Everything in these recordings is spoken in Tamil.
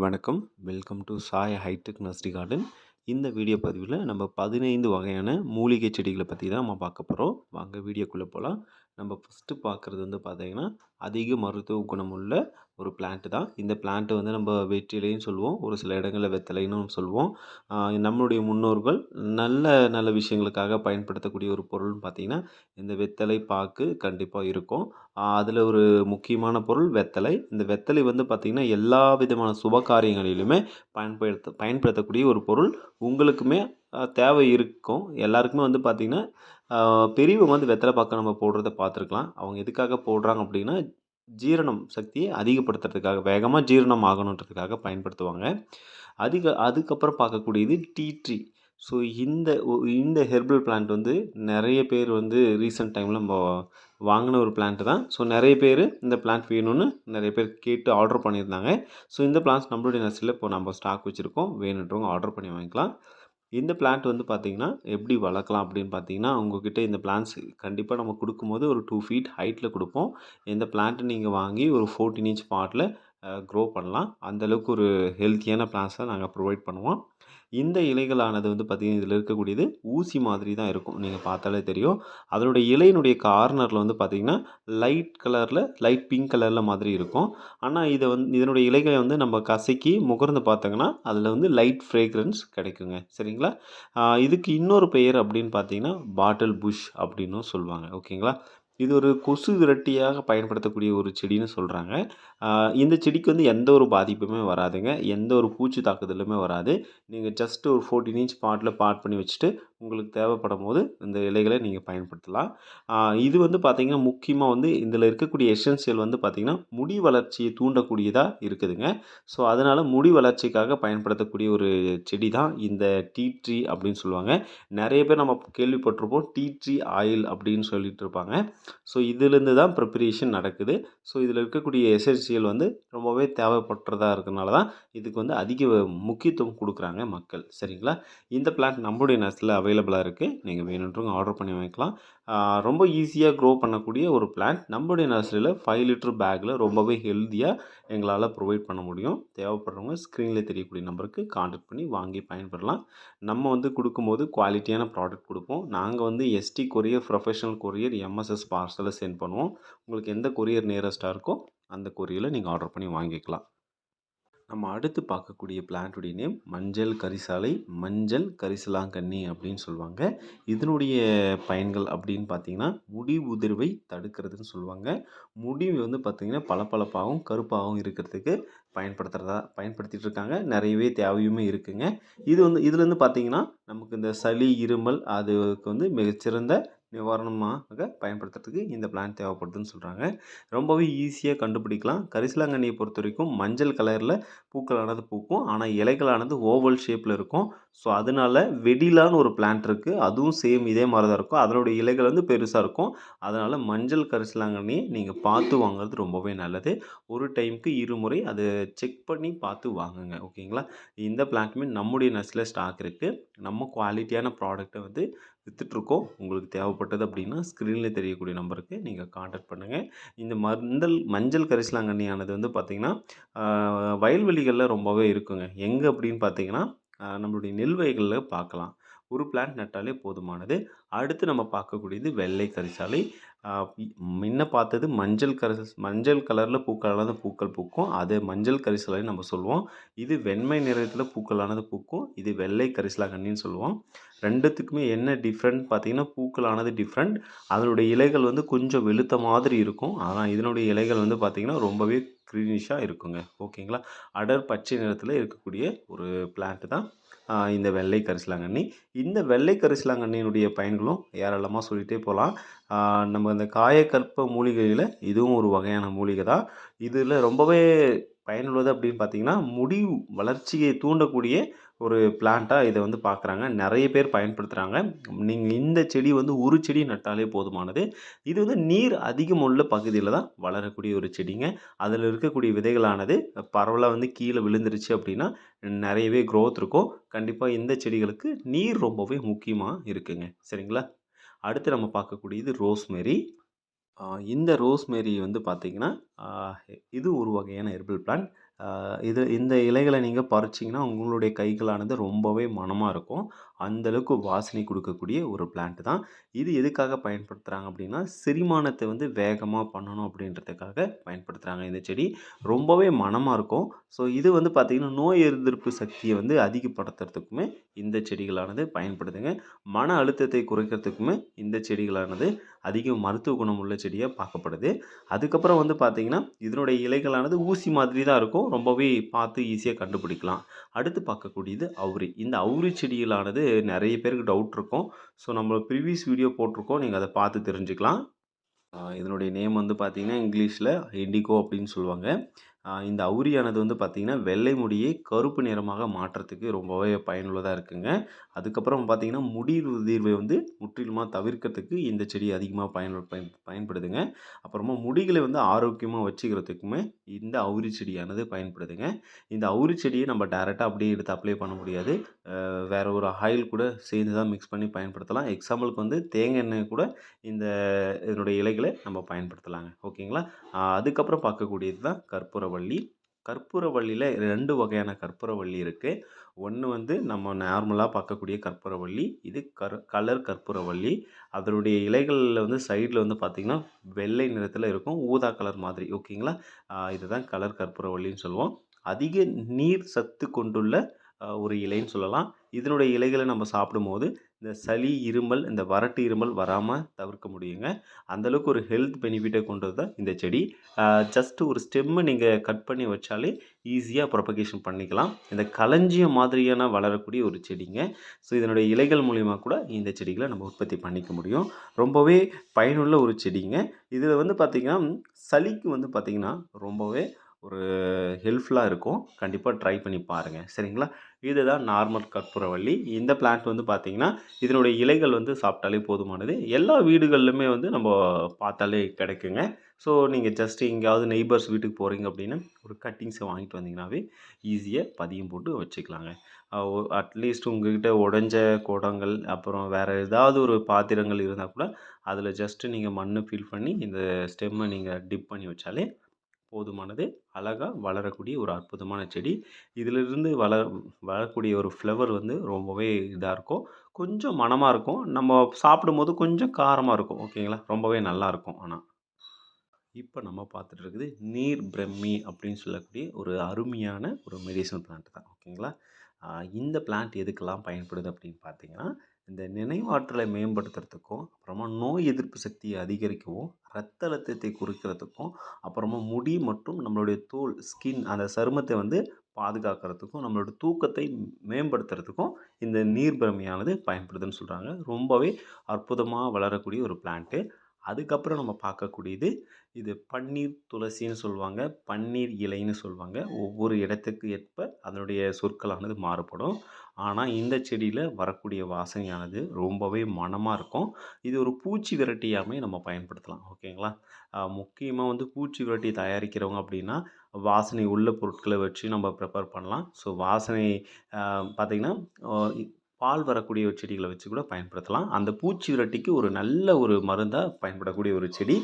வணக்கம். Welcome to Sai hi tech nursery garden இந்த வீடியோ பதிவில் நம்ம பதினைந்து வகையான மூலிகை செடிகளை பற்றி தான் நம்ம பார்க்க போகிறோம் வாங்க வீடியோக்குள்ளே போகலாம் நம்ம ஃபஸ்ட்டு பார்க்குறது வந்து பார்த்திங்கன்னா அதிக மருத்துவ குணமுள்ள ஒரு பிளான்ட்டு தான். இந்த பிளான்ட்டு வந்து நம்ம வெற்றிலையும் சொல்லுவோம். ஒரு சில இடங்களில் வெத்தலைன்னு சொல்லுவோம். நம்மளுடைய முன்னோர்கள் நல்ல நல்ல விஷயங்களுக்காக பயன்படுத்தக்கூடிய ஒரு பொருள்னு பார்த்திங்கன்னா இந்த வெத்தலை பாக்கு கண்டிப்பாக இருக்கும். அதில் ஒரு முக்கியமான பொருள் வெத்தலை. இந்த வெத்தலை வந்து பார்த்திங்கன்னா எல்லா விதமான சுப காரியங்களிலுமே பயன்படுத்த பயன்படுத்தக்கூடிய ஒரு பொருள். உங்களுக்குமே தேவை இருக்கும். எல்லாருக்குமே வந்து பார்த்திங்கன்னா பெரியவங்க வந்து வெத்தலை பாக்கு நம்ம போடுறத பார்த்துருக்கலாம் அவங்க எதுக்காக போடுறாங்க அப்படின்னா ஜீரணம் சக்தியை அதிகப்படுத்துறதுக்காக வேகமாக ஜீரணம் ஆகணுன்றதுக்காக பயன்படுத்துவாங்க. அதிக அதுக்கப்புறம் பார்க்கக்கூடியது டீ ட்ரீ ஸோ இந்த இந்த ஹெர்பல் பிளான்ட் வந்து நிறைய பேர் வந்து ரீசெண்ட் டைமில் நம்ம வாங்கின ஒரு பிளான்ட் தான். ஸோ நிறைய பேர் இந்த பிளான்ட் வேணும்னு நிறைய பேர் கேட்டு ஆர்டர் பண்ணியிருந்தாங்க. ஸோ இந்த பிளான்ஸ் நம்மளுடைய நர்சரியில் இப்போ நம்ம ஸ்டாக் வச்சுருக்கோம். வேணுன்றவங்க ஆர்டர் பண்ணி வாங்கிக்கலாம். இந்த பிளான்ட் வந்து பார்த்திங்கன்னா எப்படி வளர்க்கலாம் அப்படின்னு பார்த்தீங்கன்னா உங்ககிட்ட இந்த பிளான்ஸ் கண்டிப்பாக நம்ம கொடுக்கும்போது ஒரு டூ ஃபீட் ஹைட்டில் கொடுப்போம். இந்த பிளான்ட்டு நீங்கள் வாங்கி ஒரு ஃபோர்டீன் இன்ச் பாட்டில் க்ரோ பண்ணலாம். அந்தளவுக்கு ஒரு ஹெல்த்தியான பிளான்ஸை நாங்கள் ப்ரொவைட் பண்ணுவோம். இந்த இலைகளானது வந்து பார்த்திங்கன்னா இதில் இருக்கக்கூடியது ஊசி மாதிரி தான் இருக்கும். நீங்கள் பார்த்தாலே தெரியும். அதனுடைய இலையினுடைய கார்னரில் வந்து பார்த்திங்கன்னா லைட் கலரில் லைட் பிங்க் கலரில் மாதிரி இருக்கும். ஆனால் இதை வந்து இதனுடைய இலைகளை வந்து நம்ம கசக்கி முகர்ந்து பார்த்தோங்கன்னா அதில் வந்து லைட் ஃப்ரேக்ரன்ஸ் கிடைக்குங்க. சரிங்களா? இதுக்கு இன்னொரு பெயர் அப்படின்னு பார்த்தீங்கன்னா பாட்டில் புஷ் அப்படின்னும் சொல்லுவாங்க. ஓகேங்களா? இது ஒரு கொசு விரட்டியாக பயன்படுத்தக்கூடிய ஒரு செடின்னு சொல்கிறாங்க இந்த செடிக்கு வந்து எந்த ஒரு பாதிப்புமே வராதுங்க. எந்த ஒரு பூச்சி தாக்குதலுமே வராது. நீங்கள் ஜஸ்ட் ஒரு ஃபோர்டீன் இன்ச் பாட்டில் பாட் பண்ணி வச்சுட்டு உங்களுக்கு தேவைப்படும் போது இந்த இலைகளை நீங்கள் பயன்படுத்தலாம். இது வந்து பார்த்திங்கன்னா முக்கியமாக வந்து இதில் இருக்கக்கூடிய எசென்சியல் வந்து பார்த்திங்கன்னா முடி வளர்ச்சியை தூண்டக்கூடியதாக இருக்குதுங்க. ஸோ அதனால் முடி வளர்ச்சிக்காக பயன்படுத்தக்கூடிய ஒரு செடி தான் இந்த டீ ட்ரீ அப்படின்னு சொல்லுவாங்க. நிறைய பேர் நம்ம கேள்விப்பட்டிருப்போம் டீ ட்ரீ ஆயில் அப்படின்னு சொல்லிட்டு இருப்பாங்க. ஸோ இதுலேருந்து தான் ப்ரிப்பரேஷன் நடக்குது. ஸோ இதில் இருக்கக்கூடிய எசென்சியல் வந்து ரொம்பவே தேவைப்படுறதா இருக்கிறனால தான் இதுக்கு வந்து அதிக முக்கியத்துவம் கொடுக்குறாங்க மக்கள். சரிங்களா? இந்த பிளான்ட் நம்முடைய நேரத்தில் அவை அவைலபிளாக இருக்குது நீங்கள் வேணுன்றவங்க ஆர்டர் பண்ணி வாங்கிக்கலாம். ரொம்ப ஈஸியாக க்ரோ பண்ணக்கூடிய ஒரு பிளான்ட் நம்மளுடைய நர்சரியில் ஃபைவ் லிட்டர் பேக்கில் ரொம்பவே ஹெல்த்தியாக எங்களால் ப்ரொவைட் பண்ண முடியும். தேவைப்படுறவங்க ஸ்க்ரீனில் தெரியக்கூடிய நம்பருக்கு காண்டாக்ட் பண்ணி வாங்கி பயன்படலாம். நம்ம வந்து கொடுக்கும்போது குவாலிட்டியான ப்ராடக்ட் கொடுப்போம். நாங்கள் வந்து ST courier professional courier MSS பார்சலை சென்ட் பண்ணுவோம். உங்களுக்கு எந்த கொரியர் நியரஸ்ட்டாக இருக்கோ அந்த கொரியரில் நீங்கள் ஆர்டர் பண்ணி வாங்கிக்கலாம். நம்ம அடுத்து பார்க்கக்கூடிய பிளான்ட்டுடைய நேம் மஞ்சள் கரிசாலை மஞ்சள் கரிசலாங்கண்ணி அப்படின்னு சொல்லுவாங்க. இதனுடைய பயன்கள் அப்படின்னு பார்த்தீங்கன்னா முடி உதிர்வை தடுக்கிறதுன்னு சொல்லுவாங்க. முடி வந்து பார்த்திங்கன்னா பளபளப்பாகவும் கருப்பாகவும் இருக்கிறதுக்கு பயன்படுத்துகிறதா பயன்படுத்திகிட்டு இருக்காங்க. நிறையவே தேவையுமே இருக்குங்க. இது வந்து இதுலேருந்து பார்த்தீங்கன்னா நமக்கு இந்த சளி இருமல் அதுக்கு வந்து மிகச்சிறந்த நிவாரணமாக பயன்படுத்துறதுக்கு இந்த பிளான் தேவைப்படுதுன்னு சொல்கிறாங்க ரொம்பவே ஈஸியாக கண்டுபிடிக்கலாம். கரிசலாங்கண்ணியை பொறுத்த வரைக்கும் மஞ்சள் கலரில் பூக்களானது பூக்கும். ஆனால் இலைகளானது ஓவல் ஷேப்பில் இருக்கும். ஸோ அதனால வெடிலான்னு ஒரு பிளான்ட் இருக்குது அதுவும் சேம் இதே மாதிரி தான் இருக்கும். அதனுடைய இலைகள் வந்து பெருசாக இருக்கும். அதனால் மஞ்சள் கரிசலாங்கண்ணியை நீங்கள் பார்த்து வாங்குறது ரொம்பவே நல்லது. ஒரு டைமுக்கு இருமுறை அதை செக் பண்ணி பார்த்து வாங்குங்க. ஓகேங்களா? இந்த பிளான்ட்டுமே நம்முடைய நர்ஸில் ஸ்டாக் இருக்குது நம்ம குவாலிட்டியான ப்ராடக்ட்டை வந்து விற்றுட்ருக்கோம் உங்களுக்கு தேவைப்பட்டது அப்படின்னா ஸ்க்ரீனில் தெரியக்கூடிய நம்பருக்கு நீங்கள் காண்டாக்ட் பண்ணுங்கள் இந்த மருந்தல் மஞ்சள் கரிசலாங்கண்ணியானது வந்து பார்த்திங்கன்னா வயல்வெளிகளில் ரொம்பவே இருக்குங்க. எங்கே அப்படின்னு பார்த்தீங்கன்னா நம்மளுடைய நெல் வகைகளில் பார்க்கலாம் ஒரு பிளான்ட் நட்டாலே போதுமானது. அடுத்து நம்ம பார்க்கக்கூடியது வெள்ளை கரிசாலை. முன்ன பார்த்தது மஞ்சள் கரி மஞ்சள் கலரில் பூக்களானது பூக்கள் பூக்கும். அது மஞ்சள் கரிசலை நம்ம சொல்லுவோம். இது வெண்மை நிறத்தில் பூக்களானது பூக்கும். இது வெள்ளை கரிசலாங்கண்ணின்னு சொல்லுவோம். ரெண்டுத்துக்குமே என்ன டிஃப்ரெண்ட் பார்த்தீங்கன்னா பூக்களானது டிஃப்ரெண்ட். அதனுடைய இலைகள் வந்து கொஞ்சம் வெளுத்த மாதிரி இருக்கும். ஆனால் இதனுடைய இலைகள் வந்து பார்த்திங்கன்னா ரொம்பவே க்ரீனிஷாக இருக்குங்க. ஓகேங்களா அடர் பச்சை நிறத்தில் இருக்கக்கூடிய ஒரு பிளான்ட்டு தான் இந்த வெள்ளை கரிசலாங்கண்ணி. இந்த வெள்ளை கரிசலாங்கண்ணியினுடைய பயன்களும் ஏராளமாக சொல்லிகிட்டே போகலாம் நம்ம இந்த காயக்கற்ப மூலிகையில் இதுவும் ஒரு வகையான மூலிகை தான். இதில் ரொம்பவே பயனுள்ளது அப்படின்னு பார்த்தீங்கன்னா முடி வளர்ச்சியை தூண்டக்கூடிய ஒரு பிளான்ட்டாக இதை வந்து பார்க்குறாங்க நிறைய பேர் பயன்படுத்துகிறாங்க நீங்கள் இந்த செடி வந்து ஒரு செடி நட்டாலே போதுமானது. இது வந்து நீர் அதிகம் உள்ள பகுதியில் தான் வளரக்கூடிய ஒரு செடிங்க. அதில் இருக்கக்கூடிய விதைகளானது பரவலாக வந்து கீழே விழுந்துருச்சு அப்படின்னா நிறையவே க்ரோத் இருக்கும். கண்டிப்பாக இந்த செடிகளுக்கு நீர் ரொம்பவே முக்கியமாக இருக்குங்க. சரிங்களா? அடுத்து நம்ம பார்க்கக்கூடியது ரோஸ்மெரி இந்த ரோஸ்மெரி வந்து பார்த்திங்கன்னா இது ஒரு வகையான ஹெர்பல் பிளான்ட் இது இந்த இலைகளை நீங்கள் பறிச்சிங்கன்னா உங்களுடைய கைகளானது ரொம்பவே மனமாக இருக்கும். அந்த அளவுக்கு வாசனை கொடுக்கக்கூடிய ஒரு பிளான்ட் தான். இது எதுக்காக பயன்படுத்துகிறாங்க அப்படின்னா செரிமானத்தை வந்து வேகமாக பண்ணணும் அப்படின்றதுக்காக பயன்படுத்துகிறாங்க இந்த செடி. ரொம்பவே மனமாக இருக்கும். ஸோ இது வந்து பார்த்திங்கன்னா நோய் எதிர்ப்பு சக்தியை வந்து அதிகப்படுத்துறதுக்குமே இந்த செடிகளானது பயன்படுதுங்க. மன அழுத்தத்தை குறைக்கிறதுக்குமே இந்த செடிகளானது அதிக மருத்துவ குணம் உள்ள செடியாக பார்க்கப்படுது. அதுக்கப்புறம் வந்து பார்த்திங்கன்னா இதனுடைய இலைகளானது ஊசி மாதிரி தான் இருக்கும். ரொம்பவே பார்த்து ஈஸியாக கண்டுபிடிக்கலாம். அடுத்து பார்க்கக்கூடியது அவுரி. இந்த அவுரி செடிகளானது நிறைய பேருக்கு டவுட் இருக்கும். ஸோ நம்ம ப்ரீவியஸ் வீடியோ போட்டிருக்கோம். நீங்கள் அதை பார்த்து தெரிஞ்சுக்கலாம். இதனுடைய நேம் வந்து பார்த்திங்கன்னா இங்கிலீஷில் இண்டிகோ அப்படின்னு சொல்லுவாங்க. இந்த அவுரியானது வந்து பார்த்திங்கன்னா வெள்ளை முடியை கருப்பு நிறமாக மாற்றத்துக்கு ரொம்பவே பயனுள்ளதாக இருக்குங்க. அதுக்கப்புறம் பார்த்திங்கன்னா முடி உதிர்வை வந்து முற்றிலுமாக தவிர்க்கிறதுக்கு இந்த செடி அதிகமாக பயன் பயன் பயன்படுதுங்க. அப்புறமா முடிகளை வந்து ஆரோக்கியமாக வச்சுக்கிறதுக்குமே இந்த அவுரி செடியானது பயன்படுதுங்க. இந்த அவுரி செடியை நம்ம டேரெக்டாக அப்படியே எடுத்து அப்ளை பண்ண முடியாது. வேறு ஒரு ஆயில் கூட சேர்ந்து தான் மிக்ஸ் பண்ணி பயன்படுத்தலாம். எக்ஸாம்பிளுக்கு வந்து தேங்காய் எண்ணெய் கூட இந்த இதனுடைய இலைகளை நம்ம பயன்படுத்தலாங்க. ஓகேங்களா அதுக்கப்புறம் பார்க்கக்கூடியது தான் கற்பூரம் கற்பூரவள்ளி. கற்பூரவள்ளியில் ரெண்டு வகையான கற்பூரவள்ளி இருக்குது ஒன்று வந்து நம்ம நார்மலாக பார்க்கக்கூடிய கற்பூரவள்ளி இது கர் கலர் கற்பூரவள்ளி. அதனுடைய இலைகளில் வந்து சைடில் வந்து பார்த்திங்கன்னா வெள்ளை நிறத்தில் இருக்கும். ஊதா கலர் மாதிரி. ஓகேங்களா? இதுதான் கலர் கற்பூரவள்ளின்னு சொல்லுவோம். அதிக நீர் சத்து கொண்டுள்ள ஒரு இலைன்னு சொல்லலாம். இதனுடைய இலைகளை நம்ம சாப்பிடும்போது இந்த சளி இருமல் இந்த வறட்டு இருமல் வராமல் தவிர்க்க முடியுங்க. அந்தளவுக்கு ஒரு ஹெல்த் பெனிஃபிட்டை கொண்டது தான் இந்த செடி. ஜஸ்ட்டு ஒரு ஸ்டெம்மை நீங்கள் கட் பண்ணி வச்சாலே ஈஸியாக ப்ரொபகேஷன் பண்ணிக்கலாம். இந்த களஞ்சியம் மாதிரியான வளரக்கூடிய ஒரு செடிங்க. ஸோ இதனுடைய இலைகள் மூலிமா கூட இந்த செடிகளை நம்ம உற்பத்தி பண்ணிக்க முடியும். ரொம்பவே பயனுள்ள ஒரு செடிங்க. இதில் வந்து பார்த்திங்கன்னா சளிக்கு வந்து பார்த்திங்கன்னா ரொம்பவே ஒரு ஹெல்ப்ஃபுல்லாக இருக்கும். கண்டிப்பாக ட்ரை பண்ணி பாருங்கள் சரிங்களா? இதுதான் நார்மல் கற்பூரவள்ளி இந்த பிளான்ட் வந்து பார்த்திங்கன்னா இதனுடைய இலைகள் வந்து சாப்பிட்டாலே போதுமானது. எல்லா வீடுகள்லையுமே வந்து நம்ம பார்த்தாலே கிடைக்குங்க. ஸோ நீங்கள் ஜஸ்ட் எங்கேயாவது நெய்பர்ஸ் வீட்டுக்கு போகிறீங்க அப்படின்னா ஒரு கட்டிங்ஸை வாங்கிட்டு வந்தீங்கன்னாவே ஈஸியாக பதியம் போட்டு வச்சுக்கலாங்க. அட்லீஸ்ட் உங்கள்கிட்ட உடஞ்ச குடங்கள் அப்புறம் வேறு ஏதாவது ஒரு பாத்திரங்கள் இருந்தால் கூட அதில் ஜஸ்ட்டு நீங்கள் மண் ஃபில் பண்ணி இந்த ஸ்டெம்மை நீங்கள் டிப் பண்ணி வச்சாலே போதுமானது அழகாக வளரக்கூடிய ஒரு அற்புதமான செடி. இதிலிருந்து வள வளரக்கூடிய ஒரு ஃப்ளவர் வந்து ரொம்பவே இதாக இருக்கும். கொஞ்சம் மணமாக இருக்கும். நம்ம சாப்பிடும்போது கொஞ்சம் காரமாக இருக்கும். ஓகேங்களா? ரொம்பவே நல்லாயிருக்கும் ஆனால் இப்போ நம்ம பார்த்துட்டு இருக்குது நீர் பிரம்மி அப்படின்னு சொல்லக்கூடிய ஒரு அருமையான ஒரு மெடிசனல் பிளான்ட் தான். ஓகேங்களா? இந்த பிளான்ட் எதுக்கெல்லாம் பயன்படுது அப்படின்னு பார்த்தீங்கன்னா இந்த நினைவாற்றலை மேம்படுத்துறதுக்கும் அப்புறமா நோய் எதிர்ப்பு சக்தியை அதிகரிக்கவும் ரத்த அழுத்தத்தை குறைக்கிறதுக்கும் அப்புறமா முடி மற்றும் நம்மளுடைய தோல் ஸ்கின் அந்த சருமத்தை வந்து பாதுகாக்கிறதுக்கும் நம்மளோட தூக்கத்தை மேம்படுத்துறதுக்கும் இந்த நீர் பிரமையானது பயன்படுதுன்னு சொல்கிறாங்க ரொம்பவே அற்புதமாக வளரக்கூடிய ஒரு பிளான்ட்டு அதுக்கப்புறம் நம்ம பார்க்கக்கூடியது இது பன்னீர் துளசின்னு சொல்லுவாங்க. பன்னீர் இலைன்னு சொல்லுவாங்க. ஒவ்வொரு இடத்துக்கு ஏற்ப அதனுடைய சொற்களானது மாறுபடும். ஆனால் இந்த செடியில் வரக்கூடிய வாசனையானது ரொம்பவே மணமாக இருக்கும். இது ஒரு பூச்சி விரட்டியாமே நம்ம பயன்படுத்தலாம் ஓகேங்களா? முக்கியமாக வந்து பூச்சி விரட்டி தயாரிக்கிறவங்க அப்படின்னா வாசனை உள்ள பொருட்களை வச்சு நம்ம ப்ரிப்பேர் பண்ணலாம். ஸோ வாசனை பார்த்திங்கன்னா பால் வரக்கூடிய ஒரு செடிகளை வச்சு கூட பயன்படுத்தலாம். அந்த பூச்சி விரட்டிக்கு ஒரு நல்ல ஒரு மருந்தாக பயன்படக்கூடிய ஒரு செடி.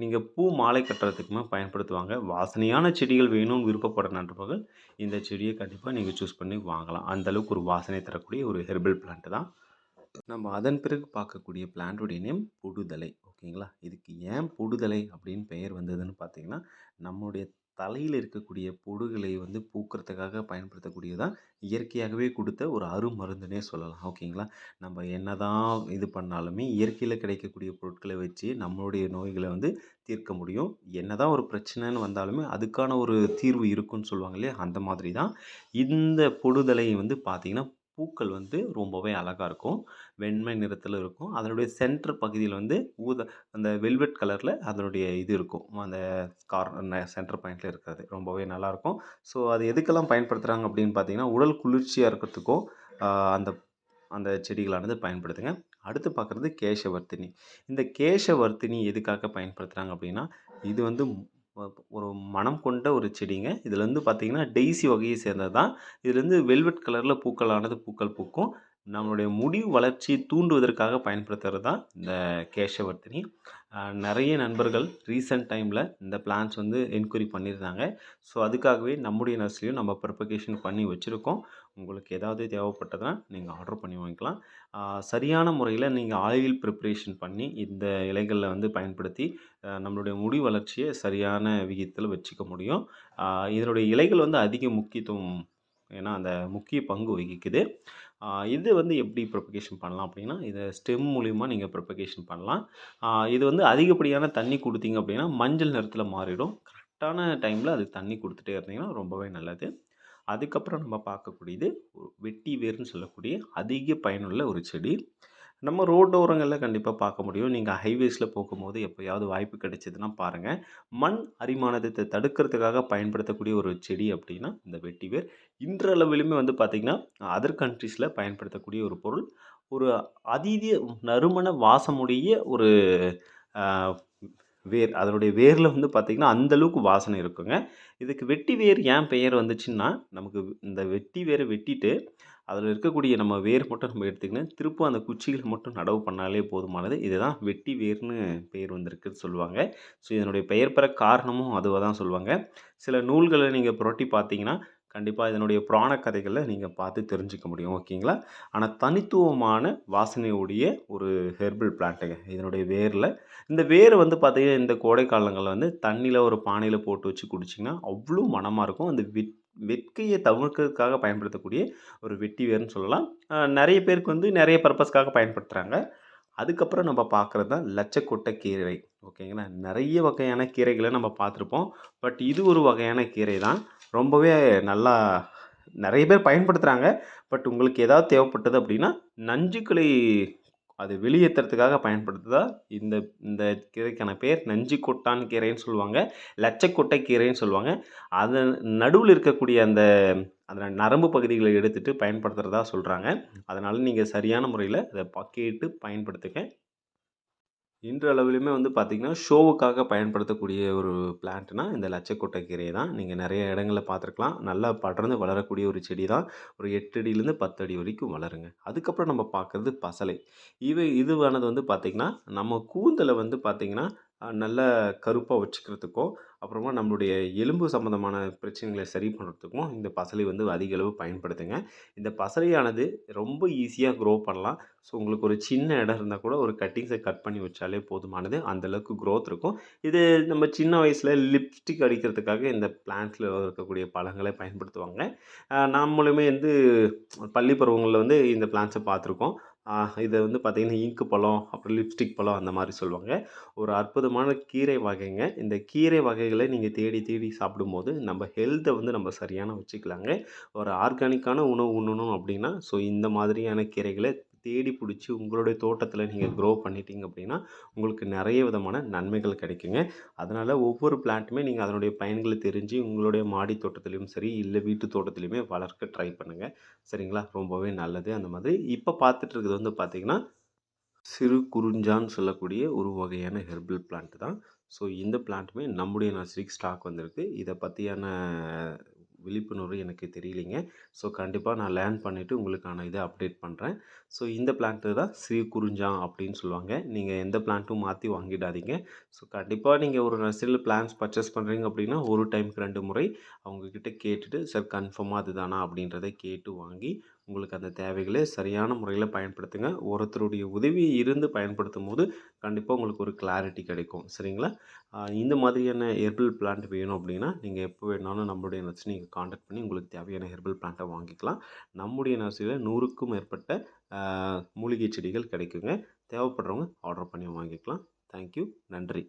நீங்கள் பூ மாலை கட்டுறதுக்குமே பயன்படுத்துவாங்க. வாசனையான செடிகள் வேணும்னு விருப்பப்பட நண்பர்கள் இந்த செடியை கண்டிப்பாக நீங்கள் சூஸ் பண்ணி வாங்கலாம். அந்த அளவுக்கு ஒரு வாசனை தரக்கூடிய ஒரு ஹெர்பல் பிளான்ட் தான். நம்ம அதன் பிறகு பார்க்கக்கூடிய பிளான்ட்டுடைய நேம் பொடுதலை. ஓகேங்களா இதுக்கு ஏன் பொடுதலை அப்படின்னு பெயர் வந்ததுன்னு பார்த்தீங்கன்னா நம்மளுடைய தலையில் இருக்கக்கூடிய பொடுகளை வந்து பூக்கிறதுக்காக பயன்படுத்தக்கூடியதான் இயற்கையாகவே கொடுத்த ஒரு அருமருந்துனே சொல்லலாம். ஓகேங்களா? நம்ம என்ன தான் இது பண்ணாலுமே இயற்கையில் கிடைக்கக்கூடிய பொருட்களை வச்சு நம்மளுடைய நோய்களை வந்து தீர்க்க முடியும். என்ன தான் ஒரு பிரச்சனைன்னு வந்தாலுமே அதுக்கான ஒரு தீர்வு இருக்குன்னு சொல்லுவாங்க இல்லையா? அந்த மாதிரி தான் இந்த பொடுதலை வந்து பார்த்திங்கன்னா பூக்கள் வந்து ரொம்பவே அழகாக இருக்கும். வெண்மை நிறத்தில் இருக்கும். அதனுடைய சென்டர் பகுதியில் வந்து ஊத அந்த வெல்வெட் கலரில் அதனுடைய இது இருக்கும். அந்த கார் சென்டர் பாயிண்டில் இருக்கிறது. ரொம்பவே நல்லாயிருக்கும் ஸோ அது எதுக்கெல்லாம் பயன்படுத்துகிறாங்க அப்படின்னு பார்த்தீங்கன்னா உடல் குளிர்ச்சியாக இருக்கிறதுக்கும் அந்த அந்த செடிகளானது பயன்படுத்துங்க அடுத்து பார்க்குறது கேசவர்த்தினி. இந்த கேசவர்த்தினி எதுக்காக பயன்படுத்துகிறாங்க அப்படின்னா இது வந்து ஒரு மனம் கொண்ட ஒரு செடிங்க. இதில் வந்து பார்த்திங்கன்னா டெய்ஸி வகையை சேர்ந்தது தான் இதுலேருந்து வெல்வெட் கலரில் பூக்களானது பூக்கள் பூக்கும். நம்மளுடைய முடி வளர்ச்சியை தூண்டுவதற்காக பயன்படுத்துகிறது தான் இந்த கேசவர்த்தினி நிறைய நண்பர்கள் ரீசெண்ட் டைமில் இந்த பிளான்ஸ் வந்து என்கொயரி பண்ணியிருந்தாங்க. ஸோ அதுக்காகவே நம்முடைய நர்சரியும் நம்ம ப்ரிப்பகேஷன் பண்ணி வச்சுருக்கோம். உங்களுக்கு ஏதாவது தேவைப்பட்டதுன்னா நீங்கள் ஆர்டர் பண்ணி வாங்கிக்கலாம். சரியான முறையில் நீங்கள் ஆயில் ப்ரிப்ரேஷன் பண்ணி இந்த இலைகளில் வந்து பயன்படுத்தி நம்மளுடைய முடி வளர்ச்சியை சரியான விகிதத்தில் வச்சுக்க முடியும். இதனுடைய இலைகள் வந்து அதிக முக்கியத்துவம் ஏன்னா அந்த முக்கிய பங்கு வகிக்குது. இது வந்து எப்படி ப்ரொபகேஷன் பண்ணலாம் அப்படின்னா இதை ஸ்டெம் மூலிமா நீங்கள் ப்ரொபகேஷன் பண்ணலாம். இது வந்து அதிகப்படியான தண்ணி கொடுத்தீங்க அப்படின்னா மஞ்சள் நிறத்தில் மாறிடும். கரெக்டான டைமில் அது தண்ணி கொடுத்துட்டே இருந்தீங்கன்னா ரொம்பவே நல்லது. அதுக்கப்புறம் நம்ம பார்க்கக்கூடியது வெட்டி வேர்னு சொல்லக்கூடிய அதிக பயனுள்ள ஒரு செடி. நம்ம ரோட்டோரங்களில் கண்டிப்பாக பார்க்க முடியும். நீங்கள் ஹைவேஸில் போகும்போது எப்போயாவது வாய்ப்பு கிடைச்சதுன்னா பாருங்கள் மண் அரிமானத்தை தடுக்கிறதுக்காக பயன்படுத்தக்கூடிய ஒரு செடி அப்படின்னா இந்த வெட்டிவேர் இன்றளவிலுமே வந்து பார்த்திங்கன்னா அதர் கண்ட்ரீஸில் பயன்படுத்தக்கூடிய ஒரு பொருள். ஒரு அதீத நறுமண வாசமுடைய ஒரு வேர் அதனுடைய வேரில் வந்து பார்த்திங்கன்னா அந்தளவுக்கு வாசனை இருக்குங்க. இதுக்கு வெட்டி வேர் ஏன் பெயர் வந்துச்சுன்னா நமக்கு இந்த வெட்டி வேரை வெட்டிட்டு அதில் இருக்கக்கூடிய நம்ம வேர் மட்டும் நம்ம எடுத்துக்கினா திருப்பும் அந்த குச்சிகள் மட்டும் நடவு பண்ணாலே போதுமானது. இதுதான் வெட்டி வேர்னு பெயர் வந்திருக்குன்னு சொல்லுவாங்க. ஸோ இதனுடைய பெயர் பெற காரணமும் அதுவாக தான் சொல்லுவாங்க. சில நூல்களை நீங்கள் புரட்டி பார்த்தீங்கன்னா கண்டிப்பாக இதனுடைய புராண கதைகளை நீங்கள் பார்த்து தெரிஞ்சுக்க முடியும் ஓகேங்களா? ஆனால் தனித்துவமான வாசனையுடைய ஒரு ஹெர்பல் பிளான்ட்டுங்க இதனுடைய வேரில் இந்த வேர் வந்து பார்த்திங்கன்னா இந்த கோடை காலங்களில் வந்து தண்ணியில் ஒரு பானையில் போட்டு வச்சு குடிச்சிங்கன்னா அவ்வளோ மனமாக இருக்கும். அந்த வித் வெட்கையை தவிர்க்கிறதுக்காக பயன்படுத்தக்கூடிய ஒரு வெட்டி வேர்னு சொல்லலாம். நிறைய பேருக்கு வந்து நிறைய பர்பஸ்க்காக பயன்படுத்துகிறாங்க அதுக்கப்புறம் நம்ம பார்க்குறது தான் லட்சக்கொட்டை கீரை ஓகேங்களா? நிறைய வகையான கீரைகளை நம்ம பார்த்துருப்போம். பட் இது ஒரு வகையான கீரை தான். ரொம்பவே நல்லா நிறைய பேர் பயன்படுத்துகிறாங்க பட் உங்களுக்கு ஏதாவது தேவைப்பட்டது அப்படின்னா நஞ்சுக்களை அது வெளியேற்றுறதுக்காக பயன்படுத்துதா? இந்த இந்த கீரைக்கான பேர் நஞ்சு கொட்டான் கீரைன்னு சொல்லுவாங்க. லட்சக்கொட்டை கீரைன்னு சொல்லுவாங்க. அதன் நடுவில் இருக்கக்கூடிய அந்த அந்த நரம்பு பகுதிகளை எடுத்துகிட்டு பயன்படுத்துகிறதா சொல்கிறாங்க அதனால் நீங்கள் சரியான முறையில் அதை கேட்டு பயன்படுத்துங்க. இன்றளவிலுமே வந்து பார்த்திங்கன்னா ஷோவுக்காக பயன்படுத்தக்கூடிய ஒரு பிளான்ட்னா இந்த லட்சக்கொட்டை கீரையை தான். நீங்கள் நிறைய இடங்களில் பார்த்துருக்கலாம் நல்லா படர்ந்து வளரக்கூடிய ஒரு செடி தான். ஒரு எட்டு அடியிலேருந்து பத்து அடி வரைக்கும் வளருங்க. அதுக்கப்புறம் நம்ம பார்க்குறது பசலை. இவை இதுவானது வந்து பார்த்திங்கன்னா நம்ம கூந்தலை வந்து பார்த்திங்கன்னா நல்ல கருப்பாக வச்சுக்கிறதுக்கும் அப்புறமா நம்மளுடைய எலும்பு சம்மந்தமான பிரச்சனைகளை சரி பண்ணுறதுக்கும் இந்த பசலை வந்து அதிக அளவு பயன்படுத்துங்க. இந்த பசலையானது ரொம்ப ஈஸியாக க்ரோ பண்ணலாம். ஸோ உங்களுக்கு ஒரு சின்ன இடம் இருந்தால் கூட ஒரு கட்டிங்ஸை கட் பண்ணி வச்சாலே போதுமானது. அந்தளவுக்கு க்ரோத் இருக்கும். இது நம்ம சின்ன வயசில் லிப்ஸ்டிக் அடிக்கிறதுக்காக இந்த பிளான்ஸில் இருக்கக்கூடிய பழங்களை பயன்படுத்துவாங்க. நம்மளுமே வந்து பள்ளி பருவங்களில் வந்து இந்த பிளான்ஸை பார்த்துருக்கோம். இதை வந்து பார்த்திங்கன்னா இங்கு பழம் அப்புறம் லிப்ஸ்டிக் பழம் அந்த மாதிரி சொல்லுவாங்க. ஒரு அற்புதமான கீரை வகைங்க. இந்த கீரை வகைகளை நீங்கள் தேடி தேடி சாப்பிடும்போது நம்ம ஹெல்த்தை வந்து நம்ம சரியான வச்சுக்கலாங்க. ஒரு ஆர்கானிக்கான உணவு உண்ணணும் அப்படின்னா ஸோ இந்த மாதிரியான கீரைகளை தேடி பிடிச்சி உங்களுடைய தோட்டத்தில் நீங்கள் க்ரோ பண்ணிட்டீங்க அப்படின்னா உங்களுக்கு நிறைய விதமான நன்மைகள் கிடைக்குங்க. அதனால் ஒவ்வொரு பிளான்ட்டுமே நீங்கள் அதனுடைய பயன்களை தெரிஞ்சு உங்களுடைய மாடி தோட்டத்துலேயும் சரி இல்லை வீட்டு தோட்டத்துலேயுமே வளர்க்க ட்ரை பண்ணுங்கள் சரிங்களா? ரொம்பவே நல்லது. அந்த மாதிரி இப்போ பார்த்துட்டு இருக்கிறது வந்து பார்த்திங்கன்னா சிறு குறிஞ்சான்னு சொல்லக்கூடிய ஒரு வகையான ஹெர்பல் பிளான்ட் தான். ஸோ இந்த பிளான்ட்டுமே நம்முடைய நர்சரிக்கு ஸ்டாக் வந்திருக்கு. இதை பற்றியான விழிப்புணர்வு எனக்கு தெரியலைங்க. ஸோ கண்டிப்பாக நான் லேர்ன் பண்ணிவிட்டு உங்களுக்கான இதை அப்டேட் பண்ணுறேன் ஸோ இந்த பிளான்ட்டு தான் ஸ்ரீ குறிஞ்சான் அப்படின்னு சொல்லுவாங்க. நீங்கள் எந்த பிளான்ட்டும் மாற்றி வாங்கிடாதீங்க. ஸோ கண்டிப்பாக நீங்கள் ஒரு நர்சரியில் பிளான்ஸ் பர்ச்சேஸ் பண்ணுறீங்க அப்படின்னா ஒரு டைமுக்கு ரெண்டு முறை அவங்கக்கிட்ட கேட்டுட்டு சார் கன்ஃபார்மாக அதுதானா? அப்படின்றத கேட்டு வாங்கி உங்களுக்கு அந்த தேவைகளை சரியான முறையில் பயன்படுத்துங்க. ஒருத்தருடைய உதவி இருந்து பயன்படுத்தும் போது கண்டிப்பாக உங்களுக்கு ஒரு கிளாரிட்டி கிடைக்கும். சரிங்களா? இந்த மாதிரியான ஹெர்பல் பிளான்ட் வேணும் அப்படின்னா நீங்கள் எப்போ வேணாலும் நம்மளுடைய நர்சரி நீங்கள் காண்டாக்ட் பண்ணி உங்களுக்கு தேவையான ஹெர்பல் பிளான்ட்டை வாங்கிக்கலாம். நம்முடைய நர்சரியில் நூறுக்கும் மேற்பட்ட மூலிகை செடிகள் கிடைக்குங்க. தேவைப்படுறவங்க ஆர்டர் பண்ணி வாங்கிக்கலாம். தேங்க்யூ நன்றி.